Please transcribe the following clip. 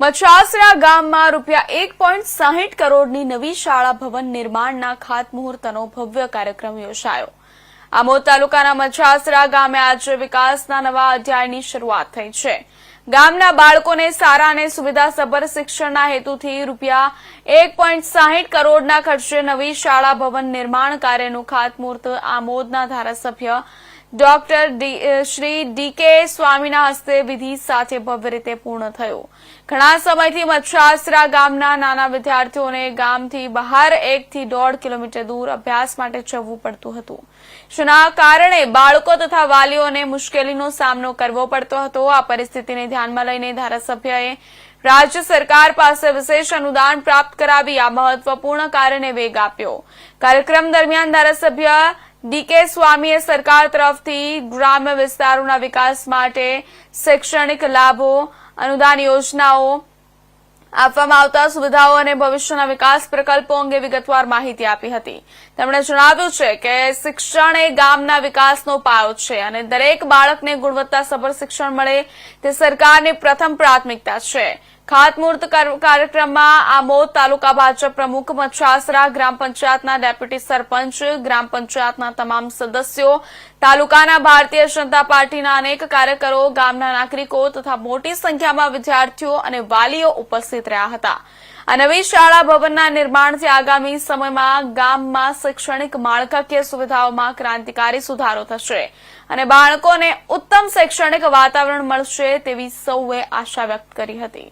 મચાસરા ગામમાં રૂપિયા એક પોઈન્ટ સાહીઠ કરોડની નવી શાળા ભવન નિર્માણના ખાતમુહૂર્તનો ભવ્ય કાર્યક્રમ યોજાયો. આમોદ તાલુકાના મચાસરા ગામે આજે વિકાસના નવા અધ્યાયની શરૂઆત થઈ છે. ગામના બાળકોને સારા અને સુવિધાસભર શિક્ષણના હેતુથી રૂપિયા એક પોઈન્ટ સાહીઠ કરોડના ખર્ચે નવી શાળા ભવન નિર્માણ કાર્યનું ખાતમુહૂર્ત આમોદના ધારાસભ્ય ડોક્ટર ડી- શ્રી ડીકે સ્વામીના હસ્તે વિધિ સાથે ભવ્ય રીતે પૂર્ણ થયો. ઘણા સમયથી મચ્છાસરા ગામના નાના વિદ્યાર્થીઓને ગામથી બહાર એકથી દોઢ કિલોમીટર દૂર અભ્યાસ માટે જવું પડતું હતું. જેના કારણે બાળકો તથા વાલીઓને મુશ્કેલીનો સામનો કરવો પડતો હતો. આ પરિસ્થિતિને ધ્યાનમાં લઈને ધારાસભ્યએ રાજ્ય સરકાર પાસે વિશેષ અનુદાન પ્રાપ્ત કરાવી આ મહત્વપૂર્ણ કાર્યને વેગ આપ્યો. કાર્યક્રમ દરમિયાન ધારાસભ્ય ડીકે સ્વામીએ સરકાર તરફથી ગ્રામ્ય વિસ્તારોના વિકાસ માટે શૈક્ષણિક લાભો, અનુદાન યોજનાઓ આપવામાં આવતા સુવિધાઓ અને ભવિષ્યના વિકાસ પ્રકલ્પો અંગે વિગતવાર માહિતી આપી હતી. તેમણે જણાવ્યું છે કે શિક્ષણ એ ગામના વિકાસનો પાયો છે અને દરેક બાળકને ગુણવત્તાસભર શિક્ષણ મળે તે સરકારની પ્રથમ પ્રાથમિકતા છે. ખાતમુહૂર્ત કાર્યક્રમમાં આમોદ તાલુકા ભાજપ પ્રમુખ મચ્છાસરા ગ્રામ પંચાયતના ડેપ્યુટી સરપંચ, ગ્રામ પંચાયતના તમામ સદસ્યો, તાલુકાના ભારતીય જનતા પાર્ટીના અનેક કાર્યકરો, ગામના નાગરિકો તથા મોટી સંખ્યામાં વિદ્યાર્થીઓ અને વાલીઓ ઉપસ્થિત રહ્યા હતા. આ નવી શાળા ભવનના નિર્માણથી આગામી સમયમાં ગામમાં શૈક્ષણિક માળખાકીય સુવિધાઓમાં ક્રાંતિકારી સુધારો થશે અને બાળકોને ઉત્તમ શૈક્ષણિક વાતાવરણ મળશે તેવી સૌએ આશા વ્યક્ત કરી હતી.